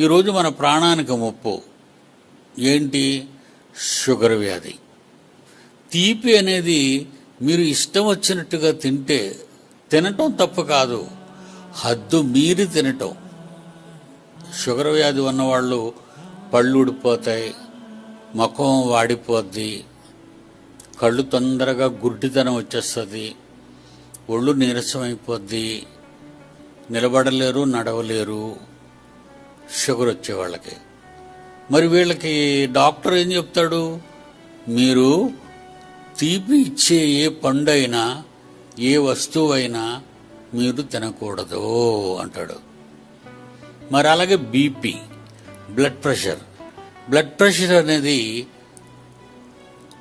ఈరోజు మన ప్రాణానికి ముప్పు. ఏంటి? షుగర్ వ్యాధి. తీపి అనేది మీరు ఇష్టం వచ్చినట్టుగా తింటే తినటం తప్పు కాదు. హద్దు మీరి తినటం. షుగర్ వ్యాధి ఉన్నవాళ్ళు పళ్ళు ఊడిపోతాయి ముఖం వాడిపోద్ది కళ్ళు తొందరగా గుడ్డితనం వచ్చేస్తుంది ఒళ్ళు నీరసం అయిపోద్ది నిలబడలేరు నడవలేరు. షుగర్ వచ్చే వాళ్ళకి. మరి వీళ్ళకి డాక్టర్ ఏం చెప్తాడు? మీరు తీపి ఇచ్చే ఏ పండు అయినా ఏ వస్తువు అయినా మీరు తినకూడదు అంటాడు. మరి అలాగే BP blood pressure. Blood pressure అనేది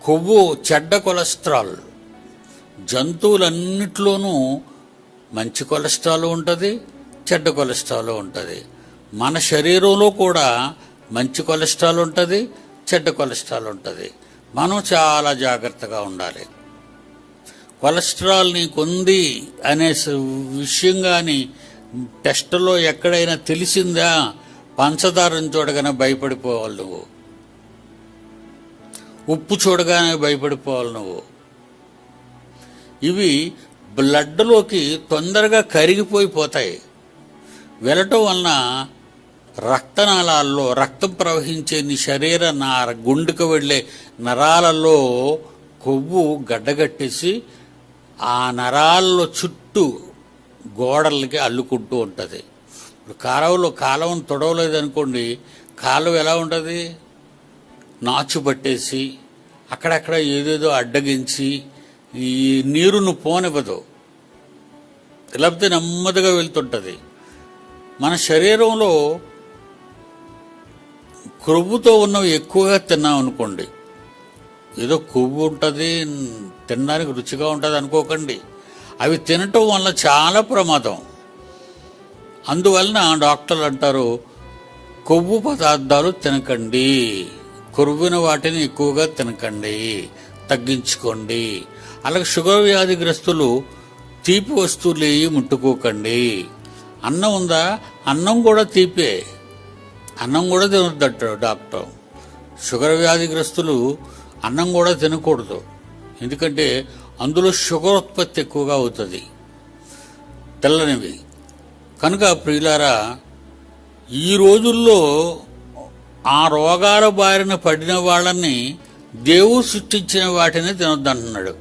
కొవ్వు చెడ్డ కొలెస్ట్రాల్. జంతువులన్నిట్లోనూ మంచి కొలెస్ట్రాల్ ఉంటుంది చెడ్డ కొలెస్ట్రాల్ ఉంటుంది. మన శరీరంలో కూడా మంచి కొలెస్ట్రాల్ ఉంటుంది చెడ్డ కొలెస్ట్రాల్ ఉంటుంది. మనం చాలా జాగ్రత్తగా ఉండాలి. కొలెస్ట్రాల్ నీకుంది అనే విషయం కానీ టెస్టులో ఎక్కడైనా తెలిసిందా? పంచదారని చూడగానే భయపడిపోవాలి నువ్వు. ఉప్పు చూడగానే భయపడిపోవాలి నువ్వు. ఇవి బ్లడ్లోకి తొందరగా కరిగిపోయిపోతాయి వెళ్ళటం వలన రక్తనాళాల్లో రక్తం ప్రవహించే నీ శరీర నార గుండెకు వెళ్ళే నరాలలో కొవ్వు గడ్డగట్టేసి ఆ నరాల్లో చుట్టూ గోడలకి అల్లుకుంటూ ఉంటుంది. ఇప్పుడు కాలువలో కాలువను తొడవలేదనుకోండి కాలువ ఎలా ఉంటుంది? నాచు పట్టేసి అక్కడక్కడ ఏదేదో అడ్డగించి ఈ నీరును పోనివ్వదు. లేకపోతే నెమ్మదిగా వెళ్తుంటుంది. మన శరీరంలో క్రొవ్వుతో ఉన్నవి ఎక్కువగా తిన్నాం అనుకోండి. ఏదో కొవ్వు ఉంటుంది తినడానికి రుచిగా ఉంటుంది అనుకోకండి. అవి తినటం వల్ల చాలా ప్రమాదం. అందువలన డాక్టర్లు అంటారు కొవ్వు పదార్థాలు తినకండి. కొవ్విన వాటిని ఎక్కువగా తినకండి. తగ్గించుకోండి. అలాగే షుగర్ వ్యాధిగ్రస్తులు తీపి వస్తువులు ఏవి ముట్టుకోకండి. అన్నం ఉందా? అన్నం కూడా తీపే. అన్నం కూడా తినొద్దంటాడు డాక్టర్. షుగర్ వ్యాధిగ్రస్తులు అన్నం కూడా తినకూడదు. ఎందుకంటే అందులో షుగర్ ఉత్పత్తి ఎక్కువగా అవుతుంది. తెల్లనివి. కనుక ప్రియులారా ఈ రోజుల్లో ఆ రోగాల బారిన పడిన వాళ్ళని దేవుడు సృష్టించిన వాటిని తినొద్దంటున్నాడు.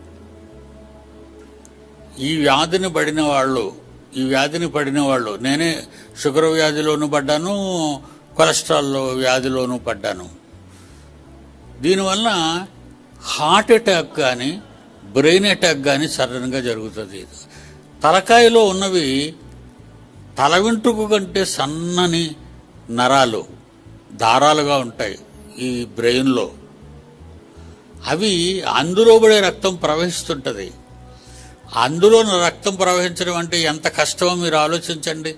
ఈ వ్యాధిని పడిన వాళ్ళు ఈ వ్యాధిని పడిన వాళ్ళు నేనే షుగర్ వ్యాధిలోనూ పడ్డాను కొలెస్ట్రాల్లో వ్యాధిలోనూ పడ్డాను. దీనివల్ల హార్ట్ అటాక్ కానీ బ్రెయిన్ అటాక్ కానీ సడన్గా జరుగుతుంది. తలకాయలో ఉన్నవి తల వెంట్రుకు కంటే సన్నని నరాలు దారాలుగా ఉంటాయి ఈ బ్రెయిన్లో. అవి అందులో పడే రక్తం ప్రవహిస్తుంటుంది. అందులో రక్తం ప్రవహించడం అంటే ఎంత కష్టమో మీరు ఆలోచించండి.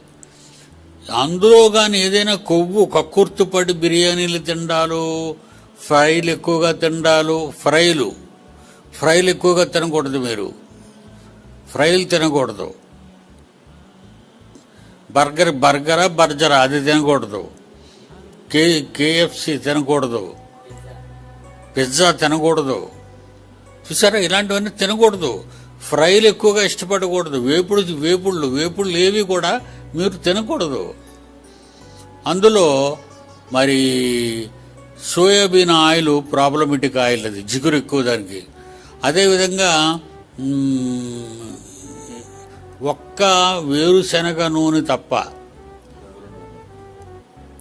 అందులో కానీ ఏదైనా కొవ్వు కక్కుర్తుపడి బిర్యానీలు తిండాలు ఫ్రైలు ఎక్కువగా తిండాలు ఫ్రైలు. ఫ్రైలు ఎక్కువగా తినకూడదు మీరు. ఫ్రైలు తినకూడదు. బర్గర్ బర్గరా బర్జరా అది తినకూడదు. కే కేఎఫ్సి తినకూడదు. పిజ్జా తినకూడదు. చూసారా? ఇలాంటివన్నీ తినకూడదు. ఫ్రైలు ఎక్కువగా ఇష్టపడకూడదు. వేపుడు వేపుళ్ళు వేపుళ్ళు ఏవి కూడా మీరు తినకూడదు. అందులో మరి సోయాబీన్ ఆయిల్ ప్రాబ్లమెటిక్ ఆయిల్ అది జిగురు ఎక్కువ దానికి. అదేవిధంగా ఒక్క వేరుశనగ నూనె తప్ప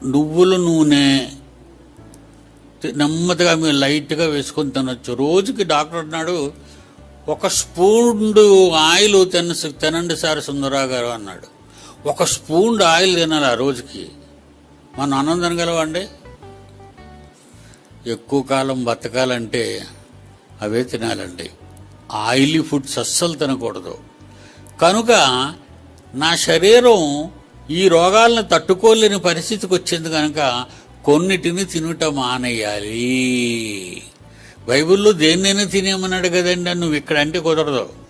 నువ్వుల నూనె నెమ్మదిగా మీరు లైట్గా వేసుకొని తినొచ్చు. రోజుకి డాక్టర్ అన్నాడు ఒక స్పూన్ ఆయిల్ తిన తినండి సార్ సుందరా గారు అన్నాడు. ఒక స్పూన్ ఆయిల్ తినాలి ఆ రోజుకి. మనం ఆనందం తినగలవండి? ఎక్కువ కాలం బతకాలంటే అవే తినాలండి. ఆయిలీ ఫుడ్స్ అస్సలు తినకూడదు. కనుక నా శరీరం ఈ రోగాలను తట్టుకోలేని పరిస్థితికి వచ్చింది కనుక కొన్నిటిని తినుట మానేయాలి. బైబిల్లో దేన్నైనా తినేమన్నాడు కదండి నువ్వు ఇక్కడ అంటే కుదరదు.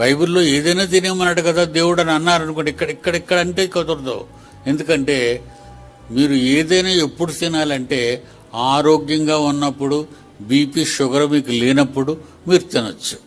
బైబిల్లో ఏదైనా తినేమన్నాడు కదా దేవుడు అని అన్నారు అనుకోండి ఇక్కడ ఇక్కడ ఇక్కడ అంటే కుదరదు. ఎందుకంటే మీరు ఏదైనా ఎప్పుడు తినాలంటే ఆరోగ్యంగా ఉన్నప్పుడు బీపీ షుగర్ మీకు లేనప్పుడు మీరు తినచ్చు.